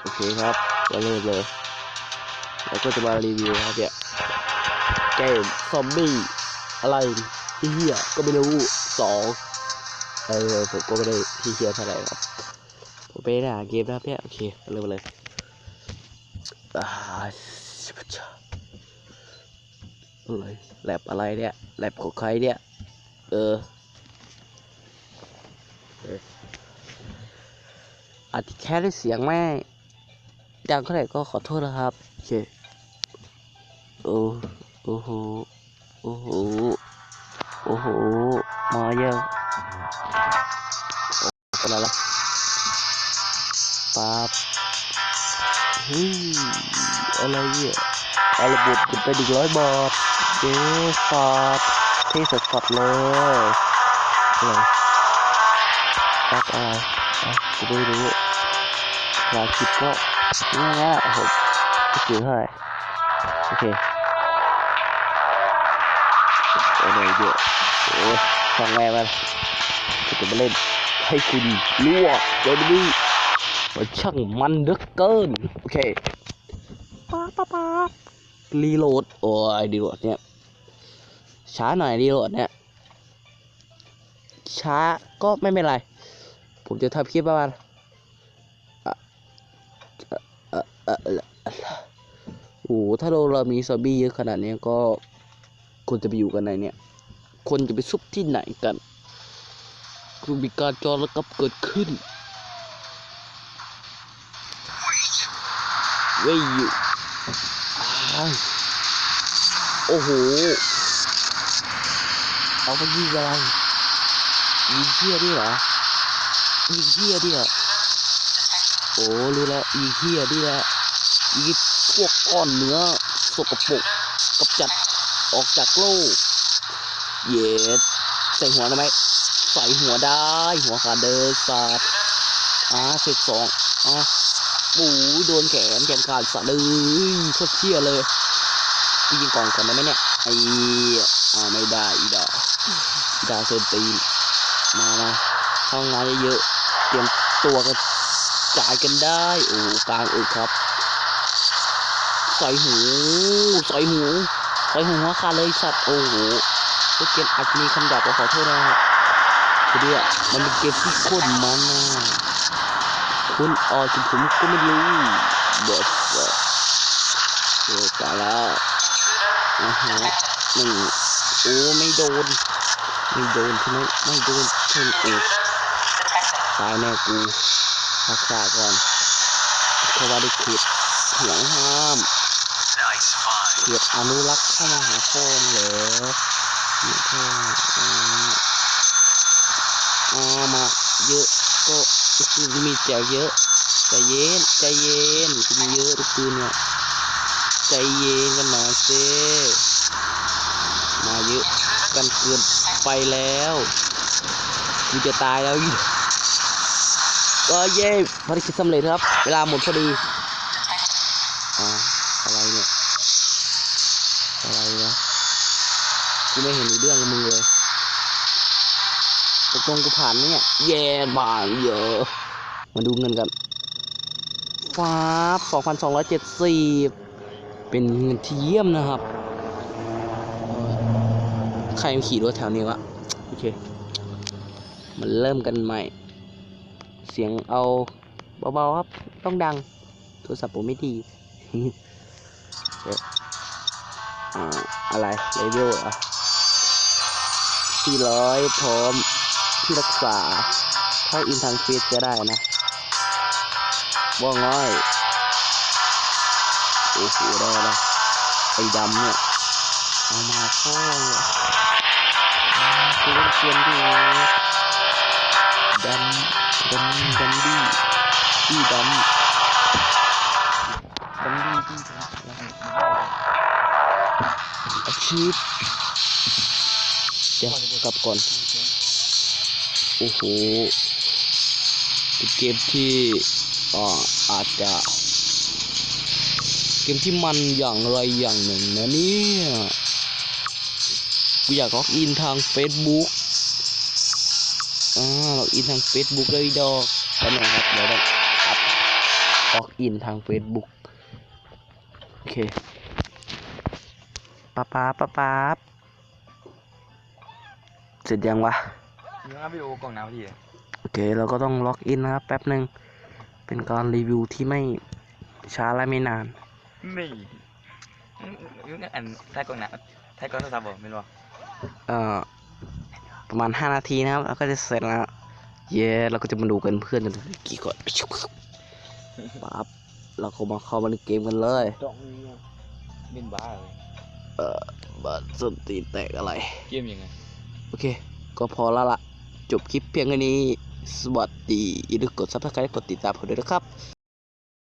โอเคครับมาเริ่มเลยแล้วก็จะมารีวิวครับเนี่ยเกมซอมบี้อะไรเฮียก็ไม่รู้สองเออผมก็ไม่ได้ที่เฮียเท่าไหร่ครับผมไปหาเกมนะครับเนี่ยโอเคเริ่มเลยอ่าชิบะอะไรแลบอะไรเนี่ยแลบของใครเนี่ยเออเอออาจจะแค่ได้เสียงแม่ ดังเท่าไหร่ก็ขอโทษนะครับ โอเค โอ้โอ้โห โอ้โห โอ้โห มาเยอะโอ้ป็นอะไรล่ะปั๊บเฮ้ยอะไรเนี่ยเอาระบบขึ้นไปหนึ่งร้อยบาทเจ๊ฟาดเท่สัดๆเลยอะไรปักอะไรอะกูไม่รู้รายคลิปก็ ง่ายๆโอ้โหไม่กี่ยวเท่าไหร่โอเคอะไรเยอะโอ้ยฟังแม่มันกูจะมาเล่นให้คุณรั่วเดี๋ยวนี้มันช่างมันเหลือเกิน โอเคป๊าป๊าป๊ารีโหลด โอ้ยรีโหลดเนี่ย ช้าหน่อยรีโหลดเนี่ย ช้าก็ไม่เป็นไร ผมจะทำคลิปประมาณอะเอ่อเอ่อเอ่อเอ่อ โอ้โหถ้าเราเรามีซอมบี้เยอะขนาดนี้ก็คนจะไปอยู่กันไหนเนี่ย คนจะไปซุบที่ไหนกันคือมีการจอระกับเกิดขึ้นเว้ยอยู่โอ้โห เอาไปยิงอะไรยิงเฮียดิเหรอยิงเฮียดิเหรอ โอ้รู้แล้วยิงเฮียดิแหละยิงพวกก้อนเนื้อสกปรกกำจัดออกจากโลก เย็ดใส่หัวได้ไหมใส่หัวได้ หัวขาดเดินสาดอ่าเสร็จสองอ่าปูโดนแขนแขนขาดสัตว์เลยโคตรเชี่ยเลยพี่ยิงกล่องก่อนได้ไหมเนี่ยไอ้อ่าไม่ได้อีดอกอีดาเซนตีนมามาห้องงานเยอะๆเตรียมตัวกัน จ่ายกันได้ โอ้กลางอึกครับใส่หูใส่หูใส่หัวขาเลยสัตว์โอ้โหพวกเกมอาจจะมีคำหยาบขอโทษนะครับคือเนี่ยมันเป็นเกมที่โคตรมันนะคุณออจนผมก็ไม่รู้เด็ดเด็ดเออตายแล้วนะฮะหนึ่งโอ้ไม่โดนไม่โดนใช่ไหมไม่โดนเช่นเอกตายแน่กู รักษาก่อนเพราะว่าได้เขตห่วงห้าม Nice find. เขตอนุรักษ์เข้ามาหาพ่อมเหรอเนี่ยพ่ออ๋ออ๋อมาเยอะก็ก็คือมีแจกเยอะใจเย็นใจเย็นกูมีเยอะทุกคืนเนี่ยใจเย็นกันหน่อยเซมาเยอะกันเกินไปแล้วกูจะตายแล้วอีก ก็เย้ภารกิจสำเร็จครับ เวลาหมดพอดีอ่าอะไรเนี่ยอะไรวะกูไม่เห็นเรื่องมึงเลยตกลงกูผ่านไหมเนี่ยแย่บางเยอะมาดูเงินกันฟ้าสองพันสองร้อยเจ็ดสิบเป็นเงินที่เยี่ยมนะครับ ใครมาขี่รถแถวนี้วะ โอเค มันเริ่มกันใหม่ เสียงเอาเบาๆครับ ต้องดัง โทรศัพท์ผมไม่ดีอ่าอะไรเลเวลอะที่ร้อยพร้อมที่รักษาถ้าอินทางเฟซจะได้นะว่าง่อยโอ้โหได้ละไอ้ดำเนี่ย เอามาพ่อคือเล่นเกมดี ดำดำดำดีดีดำดำดีดีดำอาชีพเดี๋ยวกลับก่อน โอ้โหเป็นเกมที่อ่าอาจจะเกมที่มันอย่างไรอย่างหนึ่งนะเนี่ย กูอยากล็อกอินทาง Facebook อ่าล็อกอินทาง Facebook เลยดอกตอนนี้ครับเดี๋ยวต้องอัพไปล็อกอินทาง Facebook โอเคป๊าป๊าป๊าป๊าบเสร็จยังวะมึงเอาวิดีโอกล่องน้ำพี่โอเค เราก็ต้องล็อกอินนะครับแป๊บหนึ่งเป็นการรีวิวที่ไม่ช้าและไม่นาน นี่มึงอันถ่ายกล่องน้ำถ่ายกล่องโทรศัพท์บ่ไม่รู้ เอ่อ ประมาณ 5 นาทีนะครับแล้วก็จะเสร็จแล้วเย้เราก็จะมาดูกันเพื่อนกันกี่ก่อนปั๊บเราก็มาเข้ามาในเกมกันเลยจ้องนี่บินบ้าเลยเอ่อบัตรสนตีนแตกอะไรเกมยังไงโอเค ก็พอแล้วล่ะจบคลิปเพียงแค่นี้สวัสดีอย่าลืมกดซับสไครต์กดติดตามผมด้วยนะครับ